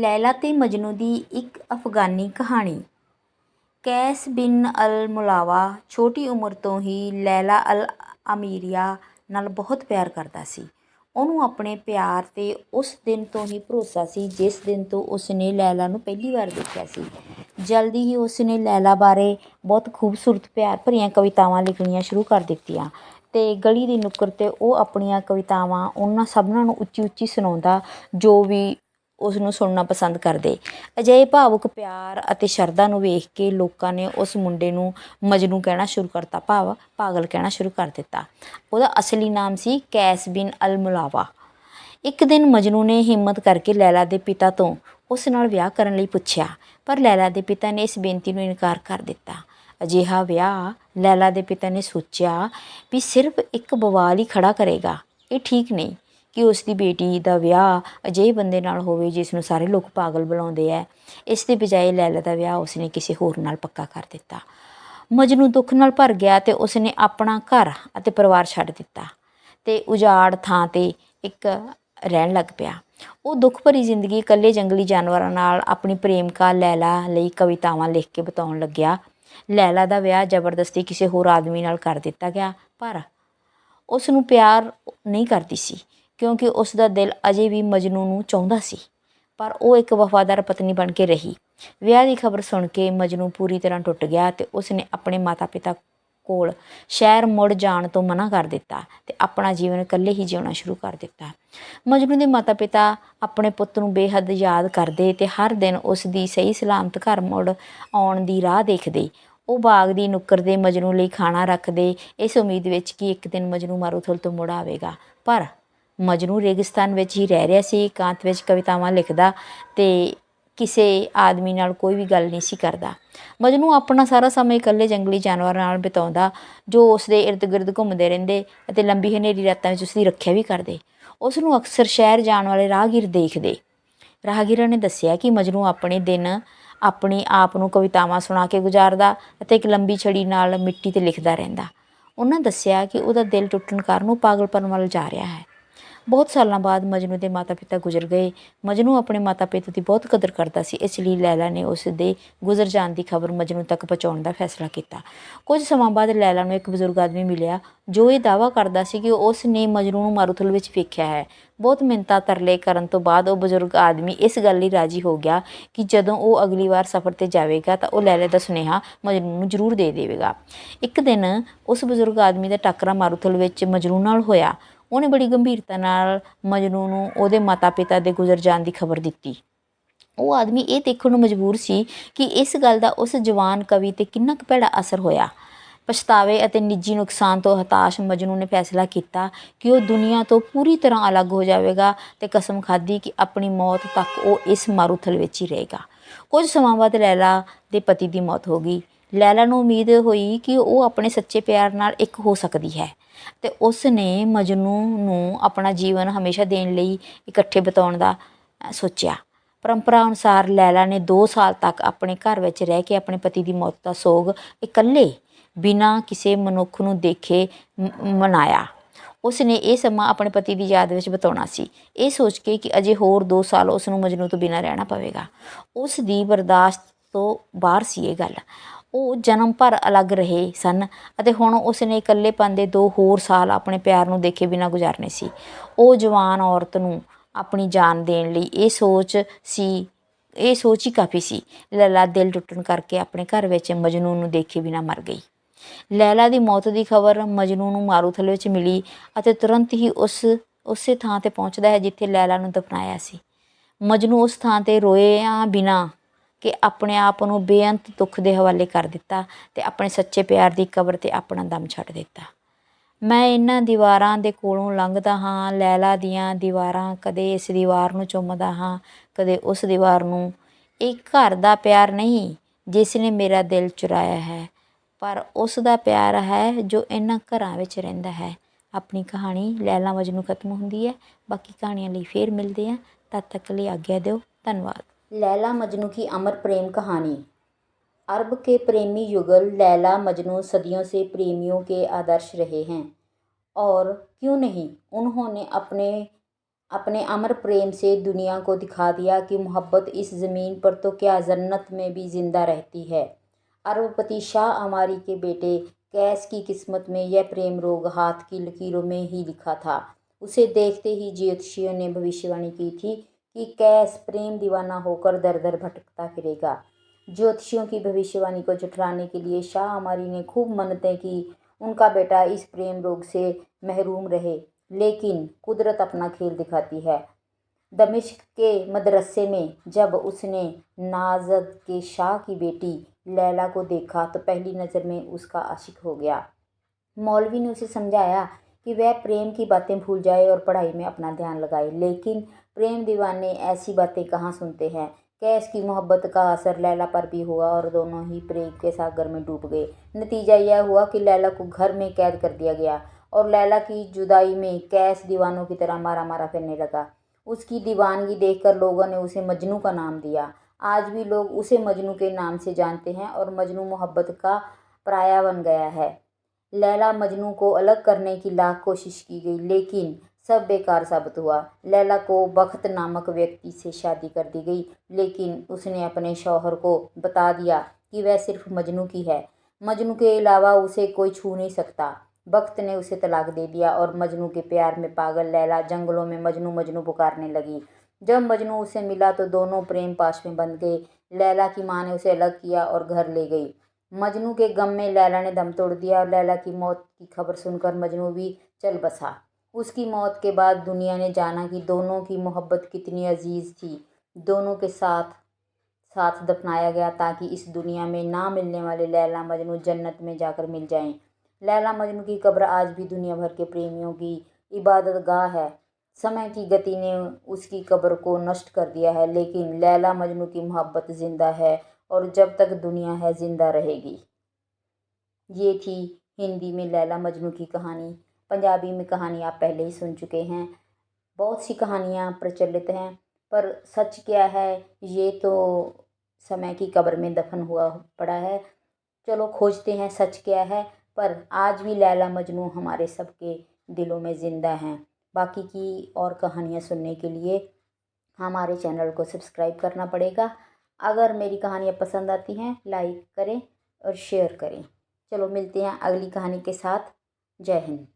ਲੈਲਾ ਤੇ ਮਜਨੂ ਦੀ ਇੱਕ ਅਫ਼ਗਾਨੀ ਕਹਾਣੀ ਕੈਸ ਬਿਨ ਅਲ ਮੁਲਾਵਾ ਛੋਟੀ ਉਮਰ ਤੋਂ ਹੀ ਲੈਲਾ ਅਲ ਅਮੀਰੀਆ ਨਾਲ ਬਹੁਤ ਪਿਆਰ ਕਰਦਾ ਸੀ। ਉਹਨੂੰ ਆਪਣੇ ਪਿਆਰ 'ਤੇ ਉਸ ਦਿਨ ਤੋਂ ਹੀ ਭਰੋਸਾ ਸੀ ਜਿਸ ਦਿਨ ਤੋਂ ਉਸਨੇ ਲੈਲਾ ਨੂੰ ਪਹਿਲੀ ਵਾਰ ਦੇਖਿਆ ਸੀ। ਜਲਦੀ ਹੀ ਉਸਨੇ ਲੈਲਾ ਬਾਰੇ ਬਹੁਤ ਖੂਬਸੂਰਤ ਪਿਆਰ ਭਰੀਆਂ ਕਵਿਤਾਵਾਂ ਲਿਖਣੀਆਂ ਸ਼ੁਰੂ ਕਰ ਦਿੱਤੀਆਂ ਤੇ ਗਲੀ ਦੀ ਨੁੱਕਰ 'ਤੇ ਉਹ ਆਪਣੀਆਂ ਕਵਿਤਾਵਾਂ ਉਹਨਾਂ ਸਭਨਾਂ ਨੂੰ ਉੱਚੀ-ਉੱਚੀ ਸੁਣਾਉਂਦਾ ਜੋ ਵੀ ਉਸ ਨੂੰ ਸੁਣਨਾ ਪਸੰਦ ਕਰਦੇ। ਅਜਿਹੇ ਭਾਵੁਕ ਪਿਆਰ ਅਤੇ ਸ਼ਰਧਾ ਨੂੰ ਵੇਖ ਕੇ ਲੋਕਾਂ ਨੇ ਉਸ ਮੁੰਡੇ ਨੂੰ ਮਜਨੂੰ ਕਹਿਣਾ ਸ਼ੁਰੂ ਕਰਤਾ, ਭਾਵ ਪਾਗਲ ਕਹਿਣਾ ਸ਼ੁਰੂ ਕਰ ਦਿੱਤਾ। ਉਹਦਾ ਅਸਲੀ ਨਾਮ ਸੀ ਕੈਸ ਬਿਨ ਅਲ ਮੁਲਾਵਾ। ਇੱਕ ਦਿਨ ਮਜਨੂੰ ਨੇ ਹਿੰਮਤ ਕਰਕੇ ਲੈਲਾ ਦੇ ਪਿਤਾ ਤੋਂ ਉਸ ਨਾਲ ਵਿਆਹ ਕਰਨ ਲਈ ਪੁੱਛਿਆ, ਪਰ ਲੈਲਾ ਦੇ ਪਿਤਾ ਨੇ ਇਸ ਬੇਨਤੀ ਨੂੰ ਇਨਕਾਰ ਕਰ ਦਿੱਤਾ। ਅਜਿਹਾ ਵਿਆਹ ਲੈਲਾ ਦੇ ਪਿਤਾ ਨੇ ਸੋਚਿਆ ਵੀ ਸਿਰਫ ਇੱਕ ਬਵਾਲ ਹੀ ਖੜ੍ਹਾ ਕਰੇਗਾ। ਇਹ ਠੀਕ ਨਹੀਂ ਕਿ ਉਸਦੀ ਬੇਟੀ ਦਾ ਵਿਆਹ ਅਜਿਹੇ ਬੰਦੇ ਨਾਲ ਹੋਵੇ ਜਿਸ ਨੂੰ ਸਾਰੇ ਲੋਕ ਪਾਗਲ ਬੁਲਾਉਂਦੇ ਐ। ਇਸ ਦੀ ਬਜਾਏ ਲੈਲਾ ਦਾ ਵਿਆਹ ਉਸਨੇ ਕਿਸੇ ਹੋਰ ਨਾਲ ਪੱਕਾ ਕਰ ਦਿੱਤਾ। ਮਜਨੂੰ ਦੁੱਖ ਨਾਲ ਭਰ ਗਿਆ ਤੇ ਉਸਨੇ ਆਪਣਾ ਘਰ ਅਤੇ ਪਰਿਵਾਰ ਛੱਡ ਦਿੱਤਾ ਤੇ ਉਜਾੜ ਥਾਂ 'ਤੇ ਇੱਕ ਰਹਿਣ ਲੱਗ ਪਿਆ। ਉਹ ਦੁੱਖ ਭਰੀ ਜ਼ਿੰਦਗੀ ਇਕੱਲੇ ਜੰਗਲੀ ਜਾਨਵਰਾਂ ਨਾਲ ਆਪਣੀ ਪ੍ਰੇਮਿਕਾ ਲੈਲਾ ਲਈ ਕਵਿਤਾਵਾਂ ਲਿਖ ਕੇ ਬਿਤਾਉਣ ਲੱਗਿਆ। ਲੈਲਾ ਦਾ ਵਿਆਹ ਜ਼ਬਰਦਸਤੀ ਕਿਸੇ ਹੋਰ ਆਦਮੀ ਨਾਲ ਕਰ ਦਿੱਤਾ ਗਿਆ, ਪਰ ਉਸ ਨੂੰ ਪਿਆਰ ਨਹੀਂ ਕਰਦੀ ਸੀ ਕਿਉਂਕਿ ਉਸ ਦਾ ਦਿਲ ਅਜੇ ਵੀ ਮਜਨੂੰ ਨੂੰ ਚਾਹੁੰਦਾ ਸੀ ਪਰ ਉਹ ਇੱਕ ਵਫ਼ਾਦਾਰ ਪਤਨੀ ਬਣ ਕੇ ਰਹੀ। ਵਿਆਹ ਦੀ ਖ਼ਬਰ ਸੁਣ ਕੇ ਮਜਨੂੰ ਪੂਰੀ ਤਰ੍ਹਾਂ ਟੁੱਟ ਗਿਆ ਤੇ ਉਸਨੇ ਆਪਣੇ ਮਾਤਾ-ਪਿਤਾ ਕੋਲ ਸ਼ਹਿਰ ਮੁੜ ਜਾਣ ਤੋਂ ਮਨਾ ਕਰ ਦਿੱਤਾ ਤੇ ਆਪਣਾ ਜੀਵਨ ਇਕੱਲੇ ਹੀ ਜਿਉਣਾ ਸ਼ੁਰੂ ਕਰ ਦਿੱਤਾ। ਮਜਨੂੰ ਦੇ ਮਾਤਾ-ਪਿਤਾ ਆਪਣੇ ਪੁੱਤ ਨੂੰ ਬੇਹੱਦ ਯਾਦ ਕਰਦੇ ਤੇ ਹਰ ਦਿਨ ਉਸ ਦੀ ਸਹੀ ਸਲਾਮਤ ਘਰ ਮੁੜ ਆਉਣ ਦੀ ਰਾਹ ਦੇਖਦੇ। ਉਹ ਬਾਗ ਦੀ ਨੁੱਕਰ 'ਤੇ ਮਜਨੂੰ ਲਈ ਖਾਣਾ ਰੱਖਦੇ ਇਸ ਉਮੀਦ ਵਿੱਚ ਕਿ ਇੱਕ ਦਿਨ ਮਜਨੂੰ ਮਾਰੂਥਲ ਤੋਂ ਮੁੜ ਆਵੇਗਾ ਪਰ ਮਜਨੂੰ ਰੇਗਿਸਤਾਨ ਵਿੱਚ ਹੀ ਰਹਿ ਰਿਹਾ ਸੀ, ਇਕਾਂਤ ਵਿੱਚ ਕਵਿਤਾਵਾਂ ਲਿਖਦਾ ਤੇ ਕਿਸੇ ਆਦਮੀ ਨਾਲ ਕੋਈ ਵੀ ਗੱਲ ਨਹੀਂ ਸੀ ਕਰਦਾ। ਮਜਨੂੰ ਆਪਣਾ ਸਾਰਾ ਸਮਾਂ ਇਕੱਲੇ ਜੰਗਲੀ ਜਾਨਵਰਾਂ ਨਾਲ ਬਿਤਾਉਂਦਾ, ਜੋ ਉਸਦੇ ਇਰਦ-ਗਿਰਦ ਘੁੰਮਦੇ ਰਹਿੰਦੇ ਅਤੇ ਲੰਬੀ ਹਨੇਰੀ ਰਾਤਾਂ ਵਿੱਚ ਉਸਦੀ ਰੱਖਿਆ ਵੀ ਕਰਦੇ। ਉਸ ਨੂੰ ਅਕਸਰ ਸ਼ਹਿਰ ਜਾਣ ਵਾਲੇ ਰਾਹਗੀਰ ਦੇਖਦੇ। ਰਾਹਗੀਰਾਂ ਨੇ ਦੱਸਿਆ ਕਿ ਮਜਨੂੰ ਆਪਣੇ ਦਿਨ ਆਪਣੇ ਆਪ ਨੂੰ ਕਵਿਤਾਵਾਂ ਸੁਣਾ ਕੇ ਗੁਜ਼ਾਰਦਾ ਅਤੇ ਇੱਕ ਲੰਬੀ ਛੜੀ ਨਾਲ ਮਿੱਟੀ 'ਤੇ ਲਿਖਦਾ ਰਹਿੰਦਾ। ਉਹਨਾਂ ਦੱਸਿਆ ਕਿ ਉਹਦਾ ਦਿਲ ਟੁੱਟਣ ਕਾਰਨ ਉਹ ਪਾਗਲਪਨ ਵੱਲ ਜਾ ਰਿਹਾ ਹੈ। ਬਹੁਤ ਸਾਲਾਂ ਬਾਅਦ ਮਜਨੂੰ ਦੇ ਮਾਤਾ-ਪਿਤਾ ਗੁਜ਼ਰ ਗਏ। ਮਜਨੂੰ ਆਪਣੇ ਮਾਤਾ-ਪਿਤਾ ਦੀ ਬਹੁਤ ਕਦਰ ਕਰਦਾ ਸੀ, ਇਸ ਲਈ ਲੈਲਾ ਨੇ ਉਸ ਦੇ ਗੁਜ਼ਰ ਜਾਣ ਦੀ ਖ਼ਬਰ ਮਜਨੂੰ ਤੱਕ ਪਹੁੰਚਾਉਣ ਦਾ ਫੈਸਲਾ ਕੀਤਾ। ਕੁਝ ਸਮਾਂ ਬਾਅਦ ਲੈਲਾ ਨੂੰ ਇੱਕ ਬਜ਼ੁਰਗ ਆਦਮੀ ਮਿਲਿਆ, ਜੋ ਇਹ ਦਾਅਵਾ ਕਰਦਾ ਸੀ ਕਿ ਉਸ ਨੇ ਮਜਨੂੰ ਨੂੰ ਮਾਰੂਥਲ ਵਿੱਚ ਵੇਖਿਆ ਹੈ। ਬਹੁਤ ਮਿੰਨਤਾਂ ਤਰਲੇ ਕਰਨ ਤੋਂ ਬਾਅਦ ਉਹ ਬਜ਼ੁਰਗ ਆਦਮੀ ਇਸ ਗੱਲ ਲਈ ਰਾਜ਼ੀ ਹੋ ਗਿਆ ਕਿ ਜਦੋਂ ਉਹ ਅਗਲੀ ਵਾਰ ਸਫ਼ਰ 'ਤੇ ਜਾਵੇਗਾ ਤਾਂ ਉਹ ਲੈਲੇ ਦਾ ਸੁਨੇਹਾ ਮਜਨੂੰ ਨੂੰ ਜ਼ਰੂਰ ਦੇ ਦੇਵੇਗਾ। ਇੱਕ ਦਿਨ ਉਸ ਬਜ਼ੁਰਗ ਆਦਮੀ ਦਾ ਟਾਕਰਾ ਮਾਰੂਥਲ ਵਿੱਚ ਮਜਨੂੰ ਨਾਲ ਹੋਇਆ। ਉਹਨੇ ਬੜੀ ਗੰਭੀਰਤਾ ਨਾਲ ਮਜਨੂੰ ਨੂੰ ਉਹਦੇ ਮਾਤਾ-ਪਿਤਾ ਦੇ ਗੁਜ਼ਰ ਜਾਣ ਦੀ ਖ਼ਬਰ ਦਿੱਤੀ। ਉਹ ਆਦਮੀ ਇਹ ਦੇਖਣ ਨੂੰ ਮਜਬੂਰ ਸੀ ਕਿ ਇਸ ਗੱਲ ਦਾ ਉਸ ਜਵਾਨ ਕਵੀ 'ਤੇ ਕਿੰਨਾ ਕੁ ਭੈੜਾ ਅਸਰ ਹੋਇਆ। ਪਛਤਾਵੇ ਅਤੇ ਨਿੱਜੀ ਨੁਕਸਾਨ ਤੋਂ ਹਤਾਸ਼ ਮਜਨੂੰ ਨੇ ਫੈਸਲਾ ਕੀਤਾ ਕਿ ਉਹ ਦੁਨੀਆ ਤੋਂ ਪੂਰੀ ਤਰ੍ਹਾਂ ਅਲੱਗ ਹੋ ਜਾਵੇਗਾ ਤੇ ਕਸਮ ਖਾਧੀ ਕਿ ਆਪਣੀ ਮੌਤ ਤੱਕ ਉਹ ਇਸ ਮਾਰੂਥਲ ਵਿੱਚ ਹੀ ਰਹੇਗਾ। ਕੁਝ ਸਮਾਂ ਬਾਅਦ ਲੈਲਾ ਦੇ ਪਤੀ ਦੀ ਮੌਤ ਹੋ ਗਈ। ਲੈਲਾ ਨੂੰ ਉਮੀਦ ਹੋਈ ਕਿ ਉਹ ਆਪਣੇ ਸੱਚੇ ਪਿਆਰ ਨਾਲ ਇੱਕ ਹੋ ਸਕਦੀ ਹੈ ਤੇ ਉਸ ਨੇ ਮਜਨੂੰ ਨੂੰ ਆਪਣਾ ਜੀਵਨ ਹਮੇਸ਼ਾ ਦੇਣ ਲਈ ਇਕੱਠੇ ਬਿਤਾਉਣ ਦਾ ਸੋਚਿਆ। ਪਰੰਪਰਾ ਅਨੁਸਾਰ ਲੈਲਾ ਨੇ ਦੋ ਸਾਲ ਤੱਕ ਆਪਣੇ ਘਰ ਵਿੱਚ ਰਹਿ ਕੇ ਆਪਣੇ ਪਤੀ ਦੀ ਮੌਤ ਦਾ ਸੋਗ ਇਕੱਲੇ ਬਿਨਾਂ ਕਿਸੇ ਮਨੁੱਖ ਨੂੰ ਦੇਖੇ ਮਨਾਇਆ। ਉਸ ਨੇ ਇਹ ਸਮਾਂ ਆਪਣੇ ਪਤੀ ਦੀ ਯਾਦ ਵਿੱਚ ਬਿਤਾਉਣਾ ਸੀ ਇਹ ਸੋਚ ਕੇ ਕਿ ਅਜੇ ਹੋਰ ਦੋ ਸਾਲ ਉਸ ਨੂੰ ਮਜਨੂੰ ਤੋਂ ਬਿਨਾਂ ਰਹਿਣਾ ਪਵੇਗਾ। ਉਸ ਦੀ ਬਰਦਾਸ਼ਤ ਤੋਂ ਬਾਹਰ ਸੀ ਇਹ ਗੱਲ। ਉਹ ਜਨਮ ਭਰ ਅਲੱਗ ਰਹੇ ਸਨ ਅਤੇ ਹੁਣ ਉਸ ਨੇ ਇਕੱਲੇਪਨ ਦੇ ਦੋ ਹੋਰ ਸਾਲ ਆਪਣੇ ਪਿਆਰ ਨੂੰ ਦੇਖੇ ਬਿਨਾਂ ਗੁਜ਼ਾਰਨੇ ਸੀ। ਉਹ ਜਵਾਨ ਔਰਤ ਨੂੰ ਆਪਣੀ ਜਾਨ ਦੇਣ ਲਈ ਇਹ ਸੋਚ ਸੀ, ਇਹ ਸੋਚ ਹੀ ਕਾਫ਼ੀ ਸੀ। ਲੈਲਾ ਦਿਲ ਟੁੱਟਣ ਕਰਕੇ ਆਪਣੇ ਘਰ ਵਿੱਚ ਮਜਨੂੰ ਨੂੰ ਦੇਖੇ ਬਿਨਾਂ ਮਰ ਗਈ। ਲੈਲਾ ਦੀ ਮੌਤ ਦੀ ਖ਼ਬਰ ਮਜਨੂੰ ਨੂੰ ਮਾਰੂਥਲ ਵਿੱਚ ਮਿਲੀ ਅਤੇ ਤੁਰੰਤ ਹੀ ਉਸ, ਉਸੇ ਥਾਂ 'ਤੇ ਪਹੁੰਚਦਾ ਹੈ ਜਿੱਥੇ ਲੈਲਾ ਨੂੰ ਦਫ਼ਨਾਇਆ ਸੀ। ਮਜਨੂੰ ਉਸ ਥਾਂ 'ਤੇ ਰੋਇਆ ਬਿਨਾਂ ਕਿ ਆਪਣੇ ਆਪ ਨੂੰ ਬੇਅੰਤ ਦੁੱਖ ਦੇ ਹਵਾਲੇ ਕਰ ਦਿੱਤਾ ਤੇ ਆਪਣੇ ਸੱਚੇ ਪਿਆਰ ਦੀ ਕਬਰ 'ਤੇ ਆਪਣਾ ਦਮ ਛੱਡ ਦਿੱਤਾ। ਮੈਂ ਇਹਨਾਂ ਦੀਵਾਰਾਂ ਦੇ ਕੋਲੋਂ ਲੰਘਦਾ ਹਾਂ, ਲੈਲਾ ਦੀਆਂ ਦੀਵਾਰਾਂ ਕਦੇ ਇਸ ਦੀਵਾਰ ਨੂੰ ਚੁੰਮਦਾ ਹਾਂ, ਕਦੇ ਉਸ ਦੀਵਾਰ ਨੂੰ। ਇਹ ਘਰ ਦਾ ਪਿਆਰ ਨਹੀਂ ਜਿਸ ਨੇ ਮੇਰਾ ਦਿਲ ਚੁਰਾਇਆ ਹੈ, ਪਰ ਉਸ ਦਾ ਪਿਆਰ ਹੈ ਜੋ ਇਹਨਾਂ ਘਰਾਂ ਵਿੱਚ ਰਹਿੰਦਾ ਹੈ। ਆਪਣੀ ਕਹਾਣੀ ਲੈਲਾ ਮਜਨੂੰ ਖ਼ਤਮ ਹੁੰਦੀ ਹੈ। ਬਾਕੀ ਕਹਾਣੀਆਂ ਲਈ ਫੇਰ ਮਿਲਦੇ ਹਾਂ। ਤਦ ਤੱਕ ਲਈ ਆਗਿਆ ਦਿਓ। ਧੰਨਵਾਦ। लैला मजनू की अमर प्रेम कहानी। अरब के प्रेमी युगल लैला मजनू सदियों से प्रेमियों के आदर्श रहे हैं। और क्यों नहीं, उन्होंने अपने अपने अमर प्रेम से दुनिया को दिखा दिया कि मोहब्बत इस ज़मीन पर तो क्या जन्नत में भी ज़िंदा रहती है। अरबपति शाह अमारी के बेटे कैस की किस्मत में यह प्रेम रोग हाथ की लकीरों में ही लिखा था। उसे देखते ही ज्योतिषियों ने भविष्यवाणी की थी कि कैस प्रेम दीवाना होकर दर दर भटकता फिरेगा। ज्योतिषियों की भविष्यवाणी को झुठलाने के लिए शाह अमारी ने खूब मन्नतें की। उनका बेटा इस प्रेम रोग से महरूम रहे, लेकिन कुदरत अपना खेल दिखाती है। दमिश्क के मदरसे में जब उसने नाजद के शाह की बेटी लैला को देखा तो पहली नज़र में उसका आशिक हो गया। मौलवी ने उसे समझाया कि वह प्रेम की बातें भूल जाए और पढ़ाई में अपना ध्यान लगाए, लेकिन प्रेम दीवाने ऐसी बातें कहाँ सुनते हैं? कैस की मोहब्बत का असर लैला पर भी हुआ और दोनों ही प्रेम के सागर में डूब गए? नतीजा यह हुआ कि लैला को घर में कैद कर दिया गया और लैला की जुदाई में कैस दीवानों की तरह मारा मारा फिरने लगा। उसकी दीवानगी देखकर लोगों ने उसे मजनू का नाम दिया। आज भी लोग उसे मजनू के नाम से जानते हैं और मजनू मोहब्बत का पराया बन गया है। लैला मजनू को अलग करने की लाख कोशिश की गई, लेकिन सब बेकार साबित हुआ। लैला को बख्त नामक व्यक्ति से शादी कर दी गई, लेकिन उसने अपने शौहर को बता दिया कि वह सिर्फ़ मजनू की है। मजनू के अलावा उसे कोई छू नहीं सकता। वक्त ने उसे तलाक दे दिया और मजनू के प्यार में पागल लैला जंगलों में मजनू मजनू पुकारने लगी। जब मजनू उसे मिला तो दोनों प्रेम पाश में बंध गए। लैला की माँ ने उसे अलग किया और घर ले गई। मजनू के गम में लैला ने दम तोड़ दिया और लैला की मौत की खबर सुनकर मजनू भी चल बसा। उसकी मौत के बाद दुनिया ने जाना कि दोनों की मोहब्बत कितनी अज़ीज़ थी। दोनों के साथ साथ दफनाया गया ताकि इस दुनिया में ना मिलने वाले लैला मजनू जन्नत में जाकर मिल जाएँ। लैला मजनू की कब्र आज भी दुनिया भर के प्रेमियों की इबादत गाह है। समय की गति ने उसकी कब्र को नष्ट कर दिया है, लेकिन लैला मजनू की मोहब्बत ज़िंदा है और जब तक दुनिया है ज़िंदा रहेगी। ये थी हिंदी में लैला मजनू की कहानी। पंजाबी में कहानी आप पहले ही सुन चुके हैं। बहुत सी कहानियाँ प्रचलित हैं, पर सच क्या है, ये तो समय की कब्र में दफन हुआ पड़ा है। चलो खोजते हैं सच क्या है, पर आज भी लैला मजनू हमारे सबके दिलों में ज़िंदा हैं। बाकी की और कहानियाँ सुनने के लिए हमारे चैनल को सब्सक्राइब करना पड़ेगा। अगर मेरी कहानियाँ पसंद आती हैं, लाइक करें और शेयर करें। चलो मिलते हैं अगली कहानी के साथ। जय हिंद।